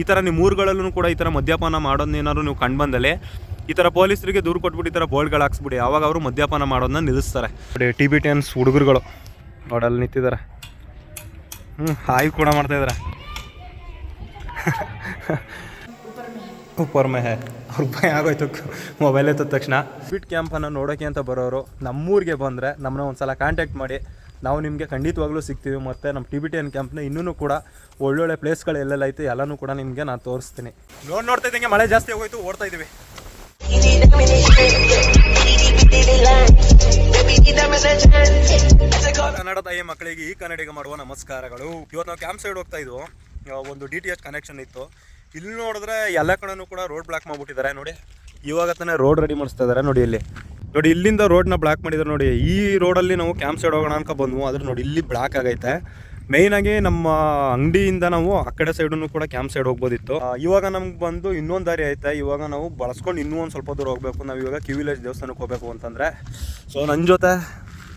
ಈ ಥರ ನಿಮ್ಮ ಊರುಗಳಲ್ಲೂ ಕೂಡ ಈ ಥರ ಮದ್ಯಪಾನ ಮಾಡೋದನ್ನೇನಾದ್ರು ನೀವು ಕಂಡು ಬಂದಲ್ಲಿ, ಈ ಥರ ಪೊಲೀಸರಿಗೆ ದೂರು ಕೊಟ್ಬಿಟ್ಟು ಈ ಥರ ಬೋರ್ಡ್ಗಳು ಹಾಕ್ಸ್ಬಿಡಿ. ಆವಾಗ ಅವರು ಮದ್ಯಪಾನ ಮಾಡೋದನ್ನ ನಿಲ್ಲಿಸ್ತಾರೆ. ನೋಡಿ ಟಿ ಬಿ ಟೆನ್ಸ್ ಹುಡುಗರುಗಳು ನೋಡಲ್ಲಿ ನಿಂತಿದ್ದಾರೆ. ಹ್ಞೂ ಹಾಯ್ ಕೂಡ ಮಾಡ್ತಾಯಿದ್ದಾರೆ ಉಪ್ಪರ್ ಮೇ ಅವ್ರ ಭಯ ಆಗೋಯ್ತು. ಮೊಬೈಲ್ ಎತ್ತಿದ ತಕ್ಷಣ. ಫಿಟ್ ಕ್ಯಾಂಪನ್ನು ನೋಡೋಕೆ ಅಂತ ಬರೋರು ನಮ್ಮೂರಿಗೆ ಬಂದರೆ ನಮ್ಮನ್ನ ಒಂದು ಸಲ ಕಾಂಟ್ಯಾಕ್ಟ್ ಮಾಡಿ. ನಾವು ನಿಮಗೆ ಖಂಡಿತವಾಗ್ಲೂ ಸಿಗ್ತೀವಿ ಮತ್ತು ನಮ್ಮ ಟಿ ಬಿ ಟಿ ಎನ್ ಕ್ಯಾಂಪ್ನ ಇನ್ನೂ ಕೂಡ ಒಳ್ಳೊಳ್ಳೆ ಪ್ಲೇಸ್ಗಳು ಎಲ್ಲೆಲ್ಲ ಐತೆ, ಎಲ್ಲನೂ ಕೂಡ ನಿಮಗೆ ನಾನು ತೋರಿಸ್ತೀನಿ. ನೋಡಿ, ನೋಡ್ತಾ ಇದ್ದಂಗೆ ಮಳೆ ಜಾಸ್ತಿ ಹೋಗೋಯ್ತು ಓಡ್ತಾ ಇದ್ದೀವಿ ಕನ್ನಡ ತಾಯಿ ಮಕ್ಕಳಿಗೆ ಈ ಕನ್ನಡಿಗೆ ಮಾಡುವ ನಮಸ್ಕಾರಗಳು. ಇವತ್ತು ನಾವು ಕ್ಯಾಂಪ್ ಸೈಡ್ ಹೋಗ್ತಾ ಇದ್ವು. ಒಂದು ಡಿ ಟಿ ಎಚ್ ಕನೆಕ್ಷನ್ ಇತ್ತು. ಇಲ್ಲಿ ನೋಡಿದ್ರೆ ಎಲ್ಲ ಕಡೆನೂ ಕೂಡ ರೋಡ್ ಬ್ಲಾಕ್ ಮಾಡ್ಬಿಟ್ಟಿದ್ದಾರೆ, ನೋಡಿ. ಇವಾಗ ತಾನೇ ರೋಡ್ ರೆಡಿ ಮಾಡಿಸ್ತಾ ಇದ್ದಾರೆ, ನೋಡಿ ಇಲ್ಲಿ. ನೋಡಿ ಇಲ್ಲಿಂದ ರೋಡ್ನ ಬ್ಲಾಕ್ ಮಾಡಿದ್ರು ನೋಡಿ ಈ ರೋಡಲ್ಲಿ ನಾವು ಕ್ಯಾಂಪ್ ಸೈಡ್ ಹೋಗೋಣ ಅನ್ಕೊ ಬಂದ್ವು. ಆದ್ರೆ ನೋಡಿ ಇಲ್ಲಿ ಬ್ಲಾಕ್ ಆಗೈತೆ. ಮೇಯ್ನಾಗಿ ನಮ್ಮ ಅಂಗಡಿಯಿಂದ ನಾವು ಆ ಕಡೆ ಸೈಡನ್ನು ಕೂಡ ಕ್ಯಾಂಪ್ ಸೈಡ್ ಹೋಗ್ಬೋದಿತ್ತು. ಇವಾಗ ನಮ್ಗೆ ಬಂದು ಇನ್ನೊಂದು ದಾರಿ ಐತೆ. ಇವಾಗ ನಾವು ಬಳಸ್ಕೊಂಡು ಇನ್ನೂ ಒಂದು ಸ್ವಲ್ಪ ದೂರ ಹೋಗಬೇಕು. ನಾವು ಇವಾಗ ಕ್ಯೂ ವಿಲೇಜ್ ದೇವಸ್ಥಾನಕ್ಕೆ ಹೋಗಬೇಕು ಅಂತಂದರೆ. ಸೊ ನನ್ನ ಜೊತೆ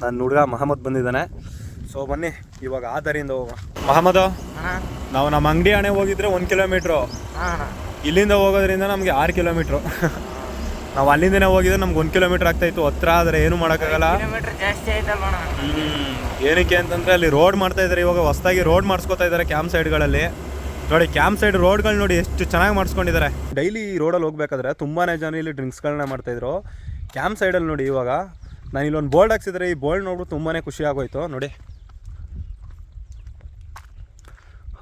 ನನ್ನ ಹುಡುಗ ಮಹಮ್ಮದ್ ಬಂದಿದ್ದಾನೆ. ಸೊ ಬನ್ನಿ ಇವಾಗ ಆ ದಾರಿಯಿಂದ ಹೋಗೋಣ. ಮಹಮ್ಮದ್ ನಾವು ನಮ್ಮ ಅಂಗಡಿ ಹಣೆ ಹೋಗಿದ್ರೆ ಒಂದು ಕಿಲೋಮೀಟ್ರು ಇಲ್ಲಿಂದ ಹೋಗೋದ್ರಿಂದ ನಮಗೆ ಆರು ಕಿಲೋಮೀಟ್ರು ನಾವು ಅಲ್ಲಿಂದನೇ ಹೋಗಿದ್ರೆ ನಮ್ಗೆ ಒಂದು ಕಿಲೋಮೀಟ್ರ್ ಆಗ್ತಾಯಿತ್ತು. ಹತ್ರ ಆದರೆ ಏನು ಮಾಡೋಕ್ಕಾಗಲ್ಲ. ಏನಕ್ಕೆ ಅಂತಂದ್ರೆ ಅಲ್ಲಿ ರೋಡ್ ಮಾಡ್ತಾ ಇದ್ದಾರೆ ಇವಾಗ ಹೊಸದಾಗಿ ರೋಡ್ ಮಾಡಿಸ್ಕೊತಾ ಇದ್ದಾರೆ ಕ್ಯಾಂಪ್ ಸೈಡ್ಗಳಲ್ಲಿ ನೋಡಿ ಕ್ಯಾಂಪ್ ಸೈಡ್ ರೋಡ್ಗಳು ನೋಡಿ ಎಷ್ಟು ಚೆನ್ನಾಗಿ ಮಾಡಿಸ್ಕೊಂಡಿದ್ದಾರೆ ಡೈಲಿ ರೋಡಲ್ಲಿ ಹೋಗ್ಬೇಕಾದ್ರೆ ತುಂಬಾನೇ ಜನ ಇಲ್ಲಿ ಡ್ರಿಂಕ್ಸ್ಗಳನ್ನ ಮಾಡ್ತಾ ಇದ್ರು. ಕ್ಯಾಂಪ್ ಸೈಡಲ್ಲಿ ನೋಡಿ ಇವಾಗ ನಾನು ಇಲ್ಲೊಂದು ಬೋರ್ಡ್ ಹಾಕ್ಸಿದ್ರೆ ಈ ಬೋರ್ಡ್ ನೋಡ್ಬಿಟ್ಟು ತುಂಬಾನೇ ಖುಷಿ ಆಗೋಯ್ತು. ನೋಡಿ.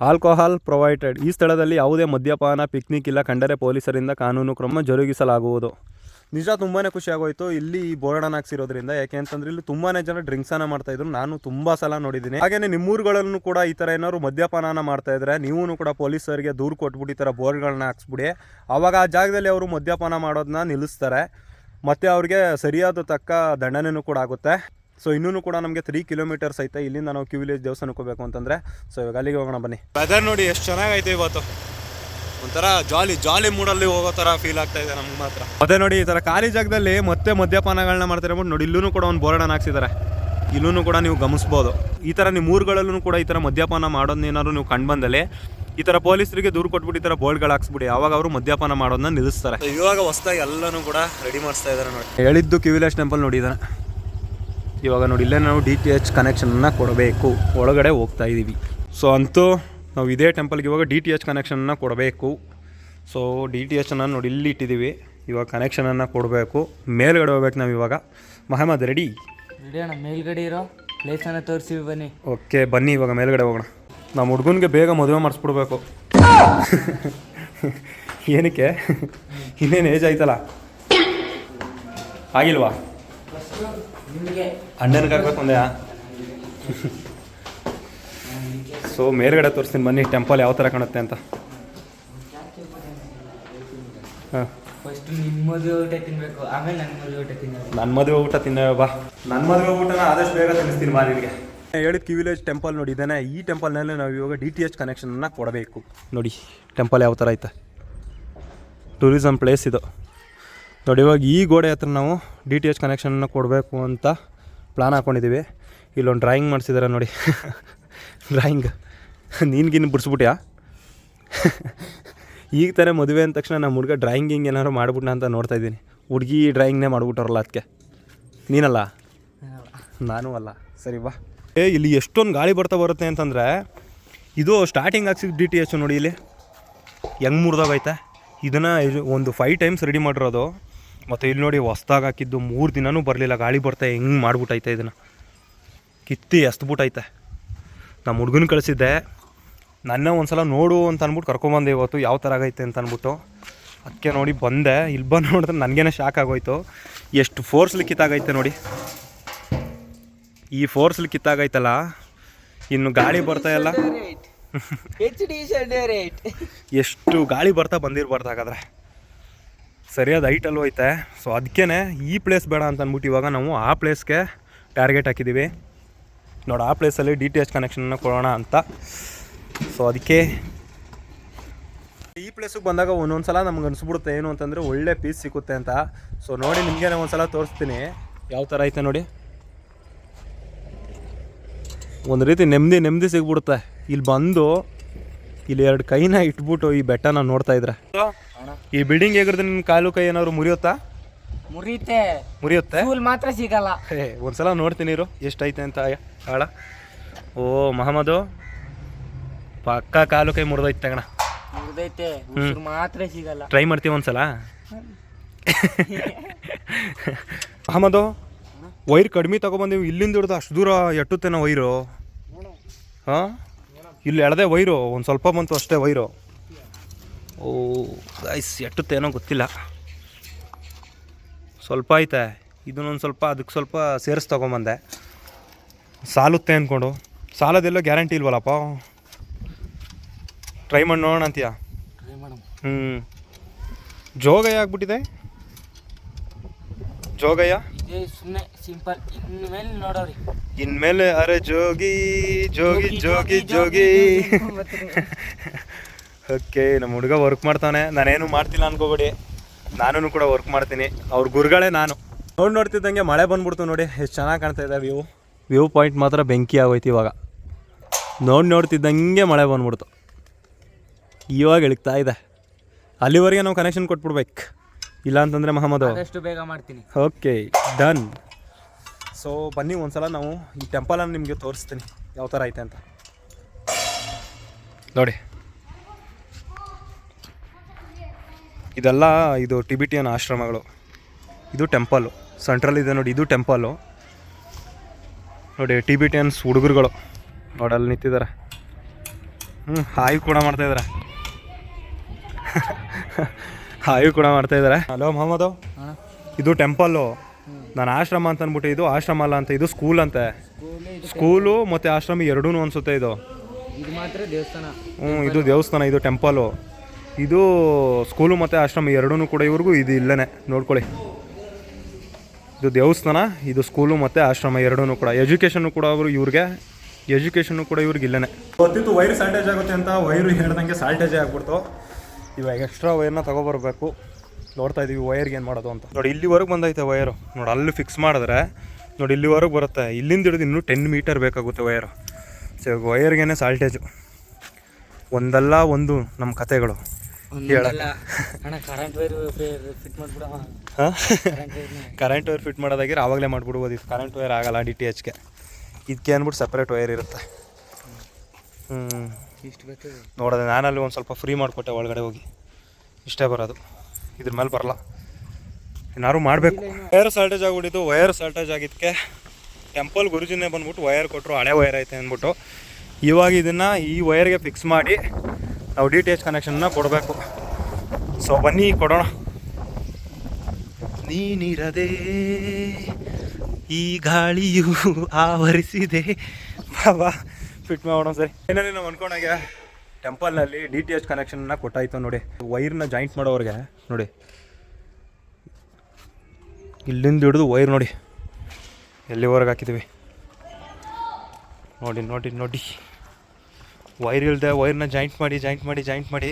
ಆಲ್ಕೋಹಾಲ್ ಪ್ರೊವೈಡೆಡ್ ಈ ಸ್ಥಳದಲ್ಲಿ ಯಾವುದೇ ಮದ್ಯಪಾನ ಪಿಕ್ನಿಕ್ ಇಲ್ಲ ಕಂಡರೆ ಪೊಲೀಸರಿಂದ ಕಾನೂನು ಕ್ರಮ ಜರುಗಿಸಲಾಗುವುದು. ನಿಜ ತುಂಬಾ ಖುಷಿ ಆಗೋಯ್ತು. ಇಲ್ಲಿ ಈ ಬೋರ್ಡನ್ನು ಹಾಕ್ಸಿರೋದ್ರಿಂದ ಯಾಕೆ ಅಂತಂದ್ರೆ ಇಲ್ಲಿ ತುಂಬಾನೇ ಜನ ಡ್ರಿಂಕ್ಸನ್ನು ಮಾಡ್ತಾ ಇದ್ರು. ನಾನು ತುಂಬಾ ಸಲ ನೋಡಿದ್ದೀನಿ. ಹಾಗೇನೆ ನಿಮ್ಮೂರುಗಳಲ್ಲೂ ಕೂಡ ಈ ಥರ ಏನಾದ್ರು ಮದ್ಯಪಾನನ ಮಾಡ್ತಾ ಇದ್ರೆ ನೀವು ಕೂಡ ಪೊಲೀಸರಿಗೆ ದೂರು ಕೊಟ್ಬಿಟ್ಟು ಈ ಥರ ಬೋರ್ಡ್ಗಳನ್ನ ಹಾಕ್ಸ್ಬಿಡಿ. ಅವಾಗ ಆ ಜಾಗದಲ್ಲಿ ಅವರು ಮದ್ಯಪಾನ ಮಾಡೋದನ್ನ ನಿಲ್ಲಿಸ್ತಾರೆ. ಮತ್ತೆ ಅವ್ರಿಗೆ ಸರಿಯಾದ ತಕ್ಕ ದಂಡನೆಯೂ ಕೂಡ ಆಗುತ್ತೆ. ಸೊ ಇನ್ನೂ ಕೂಡ ನಮಗೆ ತ್ರೀ ಕಿಲೋಮೀಟರ್ಸ್ ಐತೆ. ಇಲ್ಲಿಂದ ನಾವು ಕ್ಯೂ ವಿಲೇಜ್ ದೇವಸ್ಥಾನಕ್ಕೆ ಹೋಗ್ಬೇಕು ಅಂತಂದ್ರೆ. ಸೊ ಇವಾಗ ಅಲ್ಲಿಗೆ ಹೋಗೋಣ ಬನ್ನಿ. ವೆದರ್ ನೋಡಿ ಎಷ್ಟು ಚೆನ್ನಾಗೈತೆ ಇವತ್ತು. ಒಂಥರ ಜಾಲಿ ಜಾಲಿ ಮೂಡಲ್ಲಿ ಹೋಗೋ ಥರ ಫೀಲ್ ಆಗ್ತಾ ಇದೆ ನಮ್ಗೆ ಮಾತ್ರ. ಮತ್ತೆ ನೋಡಿ ಈ ಥರ ಖಾಲಿ ಜಾಗದಲ್ಲಿ ಮತ್ತೆ ಮದ್ಯಪಾನಗಳನ್ನ ಮಾಡ್ತಾರೆ ಅಂದ್ಬಿಟ್ಟು ನೋಡಿ ಇಲ್ಲೂ ಕೂಡ ಒಂದು ಬೋರ್ಡನ್ನು ಹಾಕ್ಸಿದ್ದಾರೆ ಇಲ್ಲೂ ಕೂಡ ನೀವು ಗಮನಿಸ್ಬೋದು ಈ ಥರ ನಿಮ್ಮ ಊರುಗಳಲ್ಲೂ ಕೂಡ ಈ ಥರ ಮದ್ಯಪಾನ ಮಾಡೋದನ್ನೇನಾದ್ರು ನೀವು ಕಂಡು ಬಂದಲ್ಲಿ ಈ ಥರ ಪೊಲೀಸರಿಗೆ ದೂರು ಕೊಟ್ಬಿಟ್ಟು ಈ ಥರ ಬೋರ್ಡ್ಗಳು ಹಾಕ್ಸ್ಬಿಡಿ. ಯಾವಾಗ ಅವರು ಮದ್ಯಪಾನ ಮಾಡೋದನ್ನ ನಿಲ್ಲಿಸ್ತಾರೆ. ಇವಾಗ ಹೊಸದಾಗಿ ಎಲ್ಲನೂ ಕೂಡ ರೆಡಿ ಮಾಡಿಸ್ತಾ ಇದ್ದಾರೆ ನೋಡಿ. ಹೇಳಿದ್ದು ಕಿವಿಲೇಶ್ ಟೆಂಪಲ್ ನೋಡಿದ್ದಾನೆ ಇವಾಗ ನೋಡಿ ಇಲ್ಲೇ ನಾವು ಡಿ ಟಿ ಎಚ್ ಕನೆಕ್ಷನ್ನ ಕೊಡಬೇಕು. ಒಳಗಡೆ ಹೋಗ್ತಾ ಇದ್ದೀವಿ ಸೊ ಅಂತೂ ನಾವು ಇದೇ ಟೆಂಪಲ್ಗೆ ಇವಾಗ ಡಿ ಟಿ ಎಚ್ ಕನೆಕ್ಷನನ್ನು ಕೊಡಬೇಕು. ಸೊ ಡಿ ಟಿ ಎಚನ್ನು ನೋಡಿ ಇಲ್ಲಿ ಇಟ್ಟಿದ್ದೀವಿ. ಇವಾಗ ಕನೆಕ್ಷನನ್ನು ಕೊಡಬೇಕು. ಮೇಲ್ಗಡೆ ಹೋಗ್ಬೇಕು ನಾವು ಇವಾಗ. ಮಹಮ್ಮದ್ ರೆಡಿ ರೆಡಿ ಅಣ್ಣ ಮೇಲ್ಗಡೆ ಇರೋ ಪ್ಲೇಸನ್ನ ತೋರಿಸಿ ಬನ್ನಿ. ಓಕೆ ಬನ್ನಿ ಇವಾಗ ಮೇಲ್ಗಡೆ ಹೋಗೋಣ. ನಮ್ಮ ಹುಡುಗನಿಗೆ ಬೇಗ ಮದುವೆ ಮಾಡಿಸ್ಬಿಡ್ಬೇಕು. ಏನಕ್ಕೆ? ಇನ್ನೇನು ಏಜ್ ಆಯ್ತಲ್ಲ? ಆಗಿಲ್ವಾ? ನಿಮಗೆ. ಅಣ್ಣನಿಗೆ ಆಗಬೇಕು ಒಂದೇ ಸೊ ಮೇಲ್ಗಡೆ ತೋರಿಸ್ತೀನಿ. ಬನ್ನಿ ಟೆಂಪಲ್ ಯಾವ ಥರ ಕಾಣುತ್ತೆ ಅಂತ. ಹಾಂ. ಫಸ್ಟ್ ನಿಮ್ಮ ಮದುವೆ ಊಟ ಆಮೇಲೆ ನನ್ನ ಮದುವೆ ಊಟ ತಿನ್ನಬೇಕು ನನ್ನ ಮದುವೆ ಊಟ ತಿನ್ನ ಬಾ. ನನ್ನ ಮದುವೆ ಊಟನ ಆದಷ್ಟು ಬೇಗ ತಿನ್ನಿಸ್ತೀನಿ ಬಾ ನಿನಗೆ. ಹೇಳಿದ ಕಿ ವಿಲೇಜ್ ಟೆಂಪಲ್ ನೋಡಿ ಇದ್ದಾನೆ ಈ ಟೆಂಪಲ್ನಲ್ಲಿ ನಾವು ಇವಾಗ ಡಿ ಟಿ ಎಚ್ ಕನೆಕ್ಷನನ್ನು ಕೊಡಬೇಕು. ನೋಡಿ ಟೆಂಪಲ್ ಯಾವ ಥರ ಐತೆ. ಟೂರಿಸಮ್ ಪ್ಲೇಸ್ ಇದು. ನೋಡಿ ಇವಾಗ ಈ ಗೋಡೆ ಹತ್ರ ನಾವು ಡಿ ಟಿ ಎಚ್ ಕನೆಕ್ಷನನ್ನು ಕೊಡಬೇಕು ಅಂತ ಪ್ಲಾನ್ ಹಾಕ್ಕೊಂಡಿದ್ದೀವಿ ಇಲ್ಲೊಂದು ಡ್ರಾಯಿಂಗ್ ಮಾಡಿಸಿದ್ದಾರೆ ನೋಡಿ. ಡ್ರಾಯಿಂಗ್ ನೀನ್ಗಿನ್ ಬಿಡಿಸ್ಬಿಟ್ಯಾ? ಈಗ ಥರ ಮದುವೆ ಅಂದ ತಕ್ಷಣ ನಮ್ಮ ಹುಡುಗ ಡ್ರಾಯಿಂಗ್ ಹಿಂಗೆ ಏನಾದ್ರು ಮಾಡ್ಬಿಟ್ನ ಅಂತ ನೋಡ್ತಾ ಇದ್ದೀನಿ. ಹುಡುಗಿ ಡ್ರಾಯಿಂಗ್ನೇ ಮಾಡ್ಬಿಟ್ರಲ್ಲ ಅದಕ್ಕೆ ನೀನಲ್ಲ? ನಾನು ಅಲ್ಲ. ಸರಿ ಬಾ. ಏ ಇಲ್ಲಿ ಎಷ್ಟೊಂದು ಗಾಳಿ ಬರ್ತಾ ಬರುತ್ತೆ ಅಂತಂದರೆ ಇದು ಸ್ಟಾರ್ಟಿಂಗ್ ಹಾಕ್ಸಿದ್ದು ಡಿ ಟಿ ಎಚ್ ನೋಡಿ ಇಲ್ಲಿ. ಹೆಂಗೆ ಮುರಿದಾಗೈತೆ ಇದನ್ನು ಒಂದು ಫೈವ್ ಟೈಮ್ಸ್ ರೆಡಿ ಮಾಡಿರೋದು. ಮತ್ತು ಇಲ್ಲಿ ನೋಡಿ ಹೊಸ್ದಾಗಿ ಹಾಕಿದ್ದು ಮೂರು ದಿನವೂ ಬರಲಿಲ್ಲ. ಗಾಳಿ ಬರ್ತಾ ಹೆಂಗೆ ಮಾಡ್ಬಿಟ್ಟೈತೆ ಇದನ್ನು? ಕಿತ್ತಿ ಎಸ್ದ್ಬಿಟ್ಟೈತೆ ನಮ್ಮ ಹುಡುಗನ ಕಳಿಸಿದ್ದೆ. ನನ್ನ ಒಂದು ಸಲ ನೋಡು ಅಂತ ಅಂದ್ಬಿಟ್ಟು ಕರ್ಕೊಂಬಂದೆ ಇವತ್ತು, ಯಾವ ಥರ ಆಗೈತೆ ಅಂತ ಅಂದ್ಬಿಟ್ಟು. ಅದಕ್ಕೆ ನೋಡಿ ಬಂದೆ. ಇಲ್ಲಿ ಬಂದು ನೋಡಿದ್ರೆ ನನಗೇನೆ ಶಾಕ್ ಆಗೋಯ್ತು. ಎಷ್ಟು ಫೋರ್ಸ್ಲಿ ಕಿತ್ತಾಗೈತೆ ನೋಡಿ. ಈ ಫೋರ್ಸ್ಲಿ ಕಿತ್ತಾಗೈತಲ್ಲ, ಇನ್ನು ಗಾಳಿ ಬರ್ತಾ ಇಲ್ಲ. ಎಷ್ಟು ಗಾಳಿ ಬರ್ತಾ ಬಂದಿರಬಾರ್ದು ಹಾಗಾದ್ರೆ. ಸರಿಯಾದ ಹೈಟಲ್ಲೂ ಐತೆ. ಸೊ ಅದಕ್ಕೇ ಈ ಪ್ಲೇಸ್ ಬೇಡ ಅಂತ ಅಂದ್ಬಿಟ್ಟು ಇವಾಗ ನಾವು ಆ ಪ್ಲೇಸ್ಗೆ ಟಾರ್ಗೆಟ್ ಹಾಕಿದ್ದೀವಿ. ನೋಡಿ, ಆ ಪ್ಲೇಸಲ್ಲಿ ಡಿ ಟಿ ಎಚ್ ಕನೆಕ್ಷನನ್ನು ಕೊಡೋಣ ಅಂತ. ಸೊ ಅದಕ್ಕೆ ಈ ಪ್ಲೇಸಿಗೆ ಬಂದಾಗ ಒಂದೊಂದು ಸಲ ನಮ್ಗೆ ಅನಿಸ್ಬಿಡುತ್ತೆ ಏನು ಅಂತಂದರೆ ಒಳ್ಳೆ ಪೀಸ್ ಸಿಗುತ್ತೆ ಅಂತ. ಸೊ ನೋಡಿ ನಿಮಗೆ ಒಂದು ಸಲ ತೋರಿಸ್ತೀನಿ. ಯಾವ ಥರ ಐತೆ ನೋಡಿ. ಒಂದು ರೀತಿ ನೆಮ್ಮದಿ ನೆಮ್ಮದಿ ಸಿಗ್ಬಿಡುತ್ತೆ. ಇಲ್ಲಿ ಬಂದು ಇಲ್ಲಿ ಎರಡು ಕೈನ ಇಟ್ಬಿಟ್ಟು ಈ ಬೆಟ್ಟನ ನೋಡ್ತಾ ಇದ್ರೆ. ಈ ಬಿಲ್ಡಿಂಗ್ ಹೇಗಿದ್ರೆ ನಿಮ್ಮ ಕಾಲು ಕೈ ಏನಾದ್ರು ಮುರಿಯುತ್ತಾ? ಮುರಿಯುತ್ತೆ. ಮುರಿಯುತ್ತೆ? ಮಾತ್ರ ಸಿಗಲ್ಲ. ಹೇ ಒಂದ್ಸಲ ನೋಡ್ತೀನಿ ಇರು ಎಷ್ಟೈತೆ ಅಂತ ಆಳ. ಓ ಮಹಮ್ಮದು ಪಕ್ಕ ಕಾಲು ಕೈ ಮುರಿದೈತೆ ತಗಣ. ಮುರಿದೈತೆ ಉಸಿರು ಮಾತ್ರ ಸಿಗಲ್ಲ. ಟ್ರೈ ಮಾಡ್ತೀವಿ ಒಂದ್ಸಲ? ಅಹಮದು ವೈರ್ ಕಡಿಮೆ ತಗೊಬಂದೀವಿ ಇಲ್ಲಿಂದ ಹಿಡ್ದು ಅಷ್ಟು ದೂರ ಎಟ್ಟುತ್ತೇನ ವೈರು? ಹಾಂ? ಇಲ್ಲಿ ಎಳೆದೆ ವೈರು ಒಂದು ಸ್ವಲ್ಪ ಬಂತು ಅಷ್ಟೇ ವೈರು. ಓ ಗೈಸ್ ಎಟ್ಟುತ್ತೇನೋ ಗೊತ್ತಿಲ್ಲ. ಸ್ವಲ್ಪ ಐತೆ ಇದನ್ನೊಂದು ಸ್ವಲ್ಪ ಅದಕ್ಕೆ ಸ್ವಲ್ಪ ಸೇರಿಸಿ ತೊಗೊಂಬಂದೆ. ಸಾಲುತ್ತೆ ಅಂದ್ಕೊಂಡು ಸಾಲದೆಲ್ಲೋ ಗ್ಯಾರಂಟಿ ಇಲ್ವಲ್ಲಪ್ಪ? ಟ್ರೈ ಮಾಡಿ ನೋಡೋಣ ಅಂತೀಯ? ಹ್ಞೂ ಜೋಗಯ್ಯ ಆಗ್ಬಿಟ್ಟಿದೆ? ಜೋಗಯ್ಯ? ಸುಮ್ಮನೆ ಸಿಂಪಲ್. ಇನ್ಮೇಲೆ ನೋಡೋರಿ. ಇನ್ಮೇಲೆ ಅರೆ ಜೋಗಿ ಜೋಗಿ ಜೋಗಿ ಜೋಗಿ ಓಕೆ ನಮ್ಮ ಹುಡುಗ ವರ್ಕ್ ಮಾಡ್ತಾನೆ. ನಾನೇನು ಮಾಡ್ತಿಲ್ಲ ಅನ್ಕೋಬೇಡಿ. ನಾನು ಕೂಡ ವರ್ಕ್ ಮಾಡ್ತೀನಿ. ಅವ್ರ ಗುರುಗಳೇ ನಾನು. ನೋಡಿ ನೋಡ್ತಿದ್ದಂಗೆ ಮಳೆ ಬಂದ್ಬಿಡ್ತು ನೋಡಿ. ಎಷ್ಟು ಚೆನ್ನಾಗಿ ಕಾಣ್ತಾ ಇದೆ ವ್ಯೂ ವ್ಯೂ ಪಾಯಿಂಟ್ ಮಾತ್ರ ಬೆಂಕಿ ಆಗೋಯ್ತು ಇವಾಗ. ನೋಡಿ ನೋಡ್ತಿದ್ದಂಗೆ ಮಳೆ ಬಂದ್ಬಿಡ್ತು. ಇವಾಗ ಇಳಿಕ್ತಾ ಇದೆ. ಅಲ್ಲಿವರೆಗೆ ನಾವು ಕನೆಕ್ಷನ್ ಕೊಟ್ಬಿಡ್ಬೇಕು. ಇಲ್ಲ ಅಂತಂದರೆ ಮಹಮ್ಮದ್ ಆದಷ್ಟು ಬೇಗ ಮಾಡ್ತೀನಿ. ಓಕೆ ಡನ್ ಸೊ ಬನ್ನಿ ಒಂದ್ಸಲ ನಾವು ಈ ಟೆಂಪಲನ್ನು ನಿಮಗೆ ತೋರಿಸ್ತೀನಿ. ಯಾವ ಥರ ಐತೆ ಅಂತ. ನೋಡಿ. ಇದೆಲ್ಲ ಇದು ಟಿಬಿಟಿಯನ್ ಆಶ್ರಮಗಳು. ಇದು ಟೆಂಪಲು ಸೆಂಟ್ರಲ್ ಇದೆ ನೋಡಿ ಇದು ಟೆಂಪಲ್ಲು ನೋಡಿ ಟಿಬಿಟಿಯನ್ಸ್ ಹುಡುಗರುಗಳು. ನೋಡಲ್ಲಿ ನಿಂತಿದ್ದಾರೆ. ಹ್ಞೂ ಹಾಯ್ ಕೂಡ ಮಾಡ್ತಾಯಿದ್ದಾರೆ ಹಾಯ್ ಕೂಡ ಮಾಡ್ತಾಯಿದ್ದಾರೆ ಹಲೋ ಮೊಹಮ್ಮದು. ಇದು ಟೆಂಪಲ್ಲು ನಾನು ಆಶ್ರಮ ಅಂತ ಅಂದ್ಬಿಟ್ಟು ಇದು ಆಶ್ರಮ ಅಲ್ಲ ಅಂತ ಇದು ಸ್ಕೂಲ್ ಅಂತೆ. ಸ್ಕೂಲೇ ಇದು ಸ್ಕೂಲು ಮತ್ತೆ ಆಶ್ರಮ ಎರಡೂ ಅನ್ಸುತ್ತೆ ಇದು. ಇದು ಮಾತ್ರ ದೇವಸ್ಥಾನ. ಹ್ಞೂ ಇದು ದೇವಸ್ಥಾನ ಇದು ಟೆಂಪಲು ಇದು ಸ್ಕೂಲು ಮತ್ತು ಆಶ್ರಮ ಎರಡೂ ಕೂಡ ಇವ್ರಿಗೂ ಇದು ಇಲ್ಲೇ ನೋಡ್ಕೊಳ್ಳಿ. ಇದು ದೇವಸ್ಥಾನ ಇದು ಸ್ಕೂಲು ಮತ್ತು ಆಶ್ರಮ ಎರಡೂ ಕೂಡ. ಎಜುಕೇಷನ್ನು ಕೂಡ ಅವರು ಇವ್ರಿಗೆ ಎಜುಕೇಷನ್ನು ಕೂಡ ಇವ್ರಿಗೆ ಇಲ್ಲೇ ಗೊತ್ತಿತ್ತು ವೈರ್ ಸಾಲ್ಟೇಜ್ ಆಗುತ್ತೆ ಅಂತ ವೈರು ಹೇಳ್ದಂಗೆ ಸಾಲ್ಟೇಜೇ ಆಗ್ಬಿಡ್ತು. ಇವಾಗ ಎಕ್ಸ್ಟ್ರಾ ವೈರ್ನ ತಗೊಬರ್ಬೇಕು. ನೋಡ್ತಾ ಇದೀವಿ ವೈರ್ಗೆ ಏನು ಮಾಡೋದು ಅಂತ. ನೋಡಿ ಇಲ್ಲಿವರೆಗೆ ಬಂದೈತೆ ವೈರು ನೋಡಿ ಅಲ್ಲಿ ಫಿಕ್ಸ್ ಮಾಡಿದ್ರೆ ನೋಡಿ ಇಲ್ಲಿವರೆಗೆ ಬರುತ್ತೆ. ಇಲ್ಲಿಂದ ಹಿಡಿದು ಇನ್ನೂ ಟೆನ್ ಮೀಟರ್ ಬೇಕಾಗುತ್ತೆ ವೈರು ಸೊ ಇವಾಗ ವೈರ್ಗೇನೆ ಸಾಲ್ಟೇಜು ಒಂದಲ್ಲ ಒಂದು ನಮ್ಮ ಕತೆಗಳು. ಕರೆಂಟ್ ವೈರ್ ಫಿಟ್ ಮಾಡೋದಾಗಿರೋ ಹಾಂ? ಕರೆಂಟ್ ಕರೆಂಟ್ ವೈರ್ ಫಿಟ್ ಮಾಡೋದಾಗಿದ್ರೆ ಆವಾಗಲೇ ಮಾಡಿಬಿಡ್ಬೋದು. ಇದು ಕರೆಂಟ್ ವೈರ್ ಆಗಲ್ಲ ಡಿ ಟಿ ಎಚ್ಗೆ ಇದಕ್ಕೆ ಅಂದ್ಬಿಟ್ಟು ಸಪ್ರೇಟ್ ವೈರ್ ಇರುತ್ತೆ. ಹ್ಞೂ ನೋಡಿದೆ ನಾನಲ್ಲಿ ಒಂದು ಸ್ವಲ್ಪ ಫ್ರೀ ಮಾಡಿಕೊಟ್ಟೆ ಒಳಗಡೆ ಹೋಗಿ. ಇಷ್ಟೇ ಬರೋದು. ಇದ್ರ ಮೇಲೆ ಬರಲ್ಲ. ಏನಾದ್ರು ಮಾಡಬೇಕು. ವೈರ್ ಶಾರ್ಟೇಜ್ ಆಗ್ಬಿಟ್ಟಿದ್ದು ವೈರ್ ಶಾರ್ಟೇಜ್ ಆಗಿದ್ದಕ್ಕೆ ಟೆಂಪಲ್ ಗುರುಜಿನೇ ಬಂದ್ಬಿಟ್ಟು ವೈರ್ ಕೊಟ್ಟರು ಹಳೆ ವೈರ್ ಐತೆ ಅಂದ್ಬಿಟ್ಟು. ಇವಾಗ ಇದನ್ನು ಈ ವೈರ್ಗೆ ಫಿಕ್ಸ್ ಮಾಡಿ ನಾವು ಡಿ ಟಿ ಎಚ್ ಕನೆಕ್ಷನ್ನ ಕೊಡಬೇಕು. ಸೊ ಬನ್ನಿ, ಕೊಡೋಣ. ನೀನಿರದೆ, ಈ ಗಾಳಿಯು ಆವರಿಸಿದೆ. ಬಾಬಾ. ಫಿಟ್ ಮಾಡೋಣ ಸರಿ. ಏನಾದ್ರೆ ನಾವು ಅನ್ಕೊಂಡಾಗ ಟೆಂಪಲ್ನಲ್ಲಿ ಡಿ ಟಿ ಎಚ್ ಕನೆಕ್ಷನ್ನ ಕೊಟ್ಟಾಯ್ತು ನೋಡಿ. ವೈರ್ನ ಜಾಯಿಂಟ್ ಮಾಡೋವ್ರಿಗೆ ನೋಡಿ. ಇಲ್ಲಿಂದ ಹಿಡಿದು ವೈರ್ ನೋಡಿ. ಎಲ್ಲಿವರೆಗೆ ಹಾಕಿದ್ದೀವಿ ನೋಡಿ ನೋಡಿ ನೋಡಿ. ವೈರ್ ಇಲ್ಲದೆ ವೈರ್ನ ಜಾಯಿಂಟ್ ಮಾಡಿ ಜಾಯಿಂಟ್ ಮಾಡಿ ಜಾಯಿಂಟ್ ಮಾಡಿ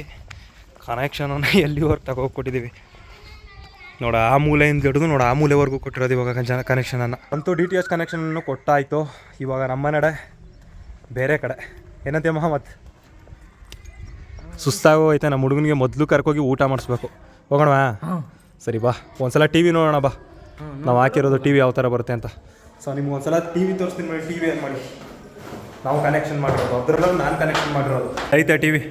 ಕನೆಕ್ಷನನ್ನು ಎಲ್ಲಿವರೆಗೆ ತಗೋಕೊಟ್ಟಿದ್ದೀವಿ ನೋಡಿ, ಆ ಮೂಲೆಯಿಂದ ಹಿಡಿದು ನೋಡಿ, ಆ ಮೂಲೆವರೆಗೂ ಕೊಟ್ಟಿರೋದು ಇವಾಗ ಜನ ಕನೆಕ್ಷನನ್ನು ಅಂತೂ ಡಿ ಟಿ ಎಚ್ ಕನೆಕ್ಷನನ್ನು ಕೊಟ್ಟಾಯಿತು. ಇವಾಗ ನಮ್ಮ ನಡೆ ಬೇರೆ ಕಡೆ. ಏನಂತೆ ಮೊಹಮ್ಮದ್? ಸುಸ್ತಾಗೋಯ್ತೆ ನಮ್ಮ ಹುಡುಗನಿಗೆ ಮೊದಲು ಕರ್ಕೋಗಿ ಊಟ ಮಾಡಿಸ್ಬೇಕು. ಹೋಗೋಣವಾ? ಸರಿ ಬಾ ಒಂದ್ಸಲ ಟಿ ವಿ ನೋಡೋಣ ಬಾ. ನಾವು ಹಾಕಿರೋದು ಟಿ ವಿ ಯಾವ ಥರ ಬರುತ್ತೆ ಅಂತ. ಸೊ ನಿಮ್ಗೆ ಒಂದ್ಸಲ ಟಿ ವಿ ತೋರಿಸ್ತೀನಿ ಮಾಡಿ ಟಿ ವಿ ಏನು ಮಾಡಿ? ನಾವು ಕನೆಕ್ಷನ್ ಮಾಡಿರೋದು ಅದರಲ್ಲೂ ನಾನು ಕನೆಕ್ಷನ್ ಮಾಡಿರೋದು. ಐತೆ ಟಿ ವಿ?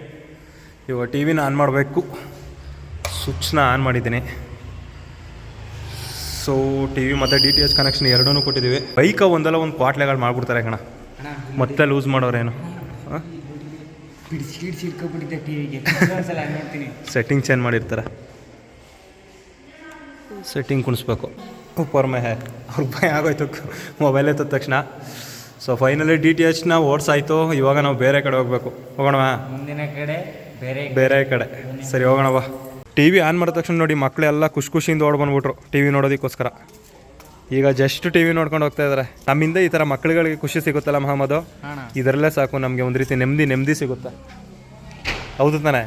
ಇವಾಗ ಟಿ ವಿನ ಆನ್ ಮಾಡಬೇಕು. ಸ್ವಿಚ್ನ ಆನ್ ಮಾಡಿದ್ದೀನಿ. ಸೊ ಟಿ ವಿ ಮತ್ತು ಡಿ ಟಿ ಎಚ್ ಕನೆಕ್ಷನ್ ಎರಡೂ ಕೊಟ್ಟಿದ್ದೀವಿ. ಬೈಕ ಒಂದಲ್ಲ ಒಂದು ಕ್ವಾಟ್ಲೆಗಳು ಮಾಡಿಬಿಡ್ತಾರೆ ಕಣ. ಮತ್ತೆ ಲೂಸ್ ಮಾಡೋರೇನು? ಸೆಟ್ಟಿಂಗ್ ಚೇಂಜ್ ಮಾಡಿರ್ತಾರೆ. ಸೆಟ್ಟಿಂಗ್ ಕುಣಿಸ್ಬೇಕು. ಉಪ್ಪರ್ ಮೇ ಹೇ ಅವ್ರಿಗೆ ಭಯ ಆಗೋಯ್ತು. ಮೊಬೈಲ್ ಎತ್ತಿದ ತಕ್ಷಣ. ಸೊ ಫೈನಲಿ ಡಿ ಟಿ ಎಚ್ನ ಓಡಿಸಾಯ್ತು ಇವಾಗ ನಾವು ಬೇರೆ ಕಡೆ ಹೋಗ್ಬೇಕು. ಹೋಗೋಣವಾ? ಮುಂದಿನ ಕಡೆ ಬೇರೆ ಬೇರೆ ಕಡೆ. ಸರಿ ಹೋಗೋಣ ಟಿ ವಿ ಆನ್ ಮಾಡಿದ ತಕ್ಷಣ ನೋಡಿ ಮಕ್ಕಳೆಲ್ಲ ಖುಷಿ ಖುಷಿಯಿಂದ ಓಡ್ ಬಂದ್ಬಿಟ್ರು. T V ನೋಡೋದಕ್ಕೋಸ್ಕರ. ಈಗ ಜಸ್ಟ್ ಟಿ ವಿ ನೋಡ್ಕೊಂಡು ಹೋಗ್ತಾ ಇದಾರೆ. ನಮ್ಮಿಂದ ಈ ತರ ಮಕ್ಕಳುಗಳಿಗೆ ಖುಷಿ ಸಿಗುತ್ತಲ್ಲ ಮಹಮ್ಮದು? ಇದರಲ್ಲೇ ಸಾಕು ನಮಗೆ ಒಂದು ರೀತಿ ನೆಮ್ಮದಿ ನೆಮ್ಮದಿ ಸಿಗುತ್ತೆ. ಹೌದು ತಾನೆ?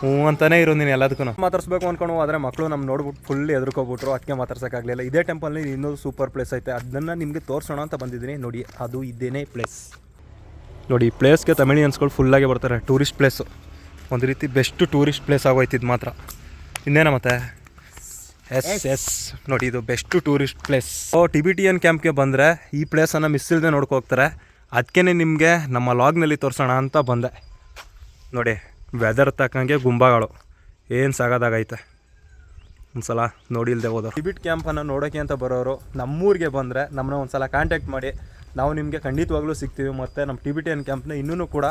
ಹ್ಞೂ ಅಂತಾನೆ ಇರೋ ನೀನು ಎಲ್ಲದಕ್ಕೂ ಮಾತಾಡ್ಸ್ಬೇಕು ಅನ್ಕೊಂಡು ಆದರೆ ಮಕ್ಕಳು ನಮ್ಮ ನೋಡ್ಬಿಟ್ಟು ಫುಲ್ ಎದುರ್ಕೋಬಿಟ್ರು ಅದಕ್ಕೆ ಮಾತಾಡ್ಸೋಕ್ಕಾಗಲಿಲ್ಲ. ಇದೇ ಟೆಂಪಲ್ನಲ್ಲಿ ಇನ್ನೊಂದು ಸೂಪರ್ ಪ್ಲೇಸ್ ಐತೆ. ಅದನ್ನು ನಿಮಗೆ ತೋರಿಸೋಣ ಅಂತ ಬಂದಿದ್ದೀನಿ. ನೋಡಿ ಅದು ಇದೇನೇ ಪ್ಲೇಸ್ ನೋಡಿ ಈ ಪ್ಲೇಸ್ಗೆ ತಮಿಳಿಯನ್ಸ್ಗಳು ಫುಲ್ಲಾಗಿ ಬರ್ತಾರೆ. ಟೂರಿಸ್ಟ್ ಪ್ಲೇಸು ಒಂದು ರೀತಿ ಬೆಸ್ಟ್ ಟೂರಿಸ್ಟ್ ಪ್ಲೇಸ್ ಆಗೋಯ್ತಿದ್ದು ಮಾತ್ರ. ಇನ್ನೇನ ಮತ್ತೆ? Yes yes. ನೋಡಿ ಇದು ಬೆಸ್ಟ್ ಟೂರಿಸ್ಟ್ ಪ್ಲೇಸ್ ಓ ಟಿಬಿಟಿಯನ್ ಕ್ಯಾಂಪ್ಗೆ ಬಂದರೆ ಈ ಪ್ಲೇಸನ್ನು ಮಿಸ್ ಇಲ್ಲದೆ ನೋಡ್ಕೋಗ್ತಾರೆ ಅದಕ್ಕೇ ನಿಮಗೆ ನಮ್ಮ ಲಾಗ್ನಲ್ಲಿ ತೋರಿಸೋಣ ಅಂತ ಬಂದೆ. ನೋಡಿ ವೆದರ್ ತಕ್ಕಂಗೆ ಗುಂಬಗಳು. ಏನು ಸಾಗೋದಾಗೈತೆ. ಒಂದ್ಸಲ ನೋಡಿ ಇಲ್ಲದೆ ಹೋದೋ ಟಿಬಿಟ್ ಕ್ಯಾಂಪನ್ನು ನೋಡೋಕ್ಕೆ ಅಂತ ಬರೋರು ನಮ್ಮೂರಿಗೆ ಬಂದರೆ ನಮ್ಮನ್ನ ಒಂದ್ಸಲ ಕಾಂಟ್ಯಾಕ್ಟ್ ಮಾಡಿ. ನಾವು ನಿಮಗೆ ಖಂಡಿತವಾಗ್ಲೂ ಸಿಗ್ತೀವಿ ಮತ್ತು ನಮ್ಮ ಟಿಬಿಟಿಯನ್ ಕ್ಯಾಂಪ್ನ ಇನ್ನೂ ಕೂಡ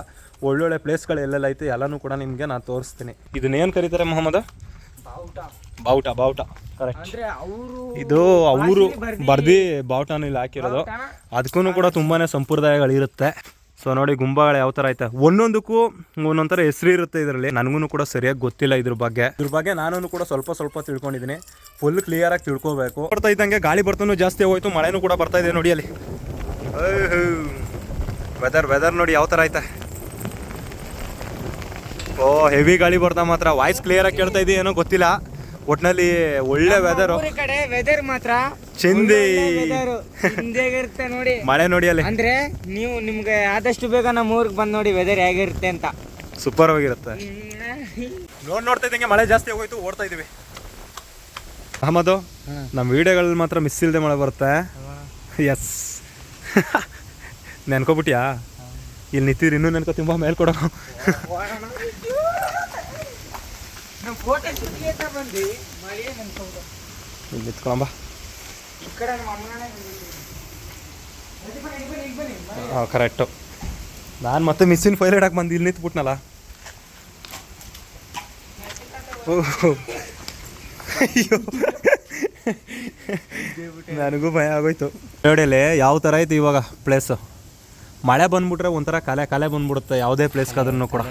ಒಳ್ಳೊಳ್ಳೆ ಪ್ಲೇಸ್ಗಳು ಎಲ್ಲೆಲ್ಲ ಐತೆ ಎಲ್ಲನೂ ಕೂಡ ನಿಮಗೆ ನಾನು ತೋರಿಸ್ತೀನಿ. ಇದನ್ನೇನು ಕರೀತಾರೆ ಮೊಹಮ್ಮದ್? ಬಾವುಟ. ಬಾವುಟ ಕರೆಕ್ಟ್ ಅಂದ್ರೆ ಅವರು ಇದು ಅವರು ಬರ್ದಿ ಬಾವುಟನ ಇಲ್ಲಿ ಹಾಕಿರೋದು. ಅದಕ್ಕೂ ಕೂಡ ತುಂಬಾನೇ ಸಂಪ್ರದಾಯಗಳಿರುತ್ತೆ. ಸೊ ನೋಡಿ ಗುಂಬಗಳು ಯಾವ ಥರ ಐತೆ. ಒಂದೊಂದಕ್ಕೂ ಒಂದೊಂದರ ಹೆಸರು ಇರುತ್ತೆ ಇದರಲ್ಲಿ. ನನಗೂ ಕೂಡ ಸರಿಯಾಗಿ ಗೊತ್ತಿಲ್ಲ ಇದ್ರ ಬಗ್ಗೆ. ಇದ್ರ ಬಗ್ಗೆ ನಾನು ಕೂಡ ಸ್ವಲ್ಪ ಸ್ವಲ್ಪ ತಿಳ್ಕೊಂಡಿದ್ದೀನಿ. ಫುಲ್ ಕ್ಲಿಯರ್ ಆಗಿ ತಿಳ್ಕೊಬೇಕು. ಬರ್ತಾ ಇದ್ದಂಗೆ ಗಾಳಿ ಬರ್ತಾನು ಜಾಸ್ತಿ ಹೋಯ್ತು ಮಳೆನೂ ಕೂಡ ಬರ್ತಾ ಇದೆ ನೋಡಿ ಅಲ್ಲಿ. ವೆದರ್ ವೆದರ್ ನೋಡಿ ಯಾವ ಥರ ಐತೆ. ಓ ಹೆವಿ ಗಾಳಿ ಬರ್ತಾ ಮಾತ್ರ. ವಾಯ್ಸ್ ಕ್ಲಿಯರ್ ಆಗಿ ಕೇಳ್ತಾ ಇದೀಯ ಏನೋ ಗೊತ್ತಿಲ್ಲ. ಒಟ್ನಲ್ಲಿ ಒಳ್ಳೆ ವೆದರ್ ಕಡೆ ವೆದರ್ ಮಾತ್ರ ಚಿಂದಿ. ಇರುತ್ತೆ ನೋಡಿ. ಮಳೆ ನೋಡಿ ಅಲ್ಲಿ. ಅಂದ್ರೆ ನೀವು ನಿಮ್ಗೆ ಆದಷ್ಟು ಬೇಗ ನಮ್ಮ ಊರಿಗೆ ಬಂದು ನೋಡಿ ವೆದರ್ ಹೇಗಿರುತ್ತೆ ಅಂತ. ಸೂಪರ್ ಆಗಿರುತ್ತೆ. ನೋಡ್ ನೋಡ್ತಾ ಇದ್ದಂಗೆ ಮಳೆ ಜಾಸ್ತಿ ಹೋಗೋಯ್ತು ಓಡ್ತಾ ಇದೀವಿ. ಅಹಮದು ನಮ್ಮ ವಿಡಿಯೋಗಳಲ್ಲಿ ಮಾತ್ರ ಮಿಸ್ ಇಲ್ಲದೆ ಮಳೆ ಬರುತ್ತೆ. ಎಸ್ ನೆನ್ಕೋಬಿಟ್ಯಾ? ಇಲ್ಲಿ ನಿಂತಿರಿ ಇನ್ನೂ ನೆನ್ಕೋ ತುಂಬ ಮೇಲ್ ಬನ್ನಿ ಹಾಂ ಕರೆಕ್ಟು ನಾನು ಮತ್ತೆ ಮಿಸ್ಸಿನ ಫೈಲ್ ಇಡಕ್ಕೆ ಬಂದು ಇಲ್ಲಿ ನಿಂತ್ಬಿಟ್ನಲ್ಲ. ಓಹೋ. ಅಯ್ಯೋ. ನನಗೂ ಭಯ ಆಗೋಯ್ತು. ನೋಡಿಲಿ ಯಾವ ಥರ ಐತೆ ಇವಾಗ ಪ್ಲೇಸು ಮಳೆ ಬಂದ್ಬಿಟ್ರೆ ಒಂಥರ ಕಲೆ ಕಲೆ ಬಂದ್ಬಿಡುತ್ತೆ. ಯಾವುದೇ ಪ್ಲೇಸ್ಗಾದ್ರೂ ಕೂಡ.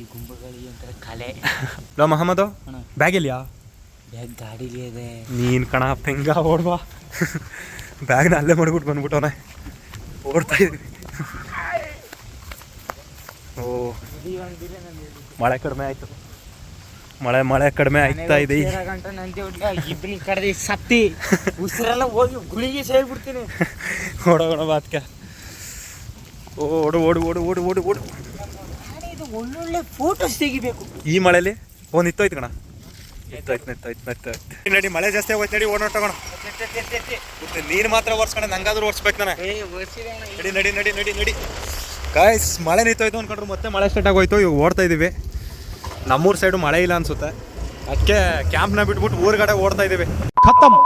ಈ ಗುಂಬಗಳಿಗೆ ಒಂಥರ ಕಲೆ. ಲೋ ಮಹಮ್ಮದು. ಬ್ಯಾಗ್ ಇಲ್ಯಾ ಬ್ಯಾಗ್ ಗಾಡಿಗೆ ಇದೆ. ನೀನು ಕಣ ಪೆಂಗ ಓಡ್ವಾ? ಬ್ಯಾಗ್ನ ಅಲ್ಲೇ ಮಾಡ್ಬಿಟ್ಟು ಬಂದ್ಬಿಟ್ಟವನೆ ಓಡ್ತಾ ಇದ್ವಿ ಓ ಮಳೆ ಕಡಿಮೆ ಆಯ್ತು. ಮಳೆ ಮಳೆ ಕಡಿಮೆ ಆಗ್ತಾ ಇದೆ. ಇಬ್ಬನಿ ಕಡ್ದು ಸತ್ತಿ. ಉಸಿರೆಲ್ಲ ಹೋಗಿ ಗುಳಿಗೆ ಸೇರ್ಬಿಡ್ತೀನಿ. ಓಡೋಣ ಬಾತ್ಕ ಓಡು ಓಡು ಓಡು ಓಡು ಓಡು ಓಡು. ಇದು ಒಳ್ಳೊಳ್ಳೆ ಫೋಟೋಸ್ ತೆಗಿಬೇಕು. ಈ ಮಳೆಲಿ? ಫೋನ್ ನಿತ್ತೋಯ್ತು ಕಣ. ನಡಿ ಮಳೆ ಜಾಸ್ತಿ ಆಗೋಯ್ತು ನಡಿ ಓಡೋಣ ತಗೋಣ ನೀನು ಮಾತ್ರ ಒರ್ಸ್ಕೊಂಡೆ ನಂಗಾದ್ರೂ ಒರ್ಸ್ಬೇಕು ನಾನು. ನಡಿ ನಡಿ ನಡಿ ನಡಿ ನಡಿ. ಗಾಯ್ಸ್ ಮಳೆ ನಿಂತೋಯ್ತು ಅನ್ಕೊಂಡ್ರು ಮತ್ತೆ ಮಳೆ ಸ್ಟಾರ್ಟ್ ಆಗೋಯ್ತು ಇವಾಗ ಓಡ್ತಾ ಇದೀವಿ. ನಮ್ಮೂರ್ ಸೈಡು ಮಳೆ ಇಲ್ಲ ಅನ್ಸುತ್ತೆ. ಅದಕ್ಕೆ ಕ್ಯಾಂಪ್ನ ಬಿಟ್ಬಿಟ್ಟು ಊರ್ಗಡೆ ಓಡ್ತಾ ಇದೀವಿ. ಖತಮ್.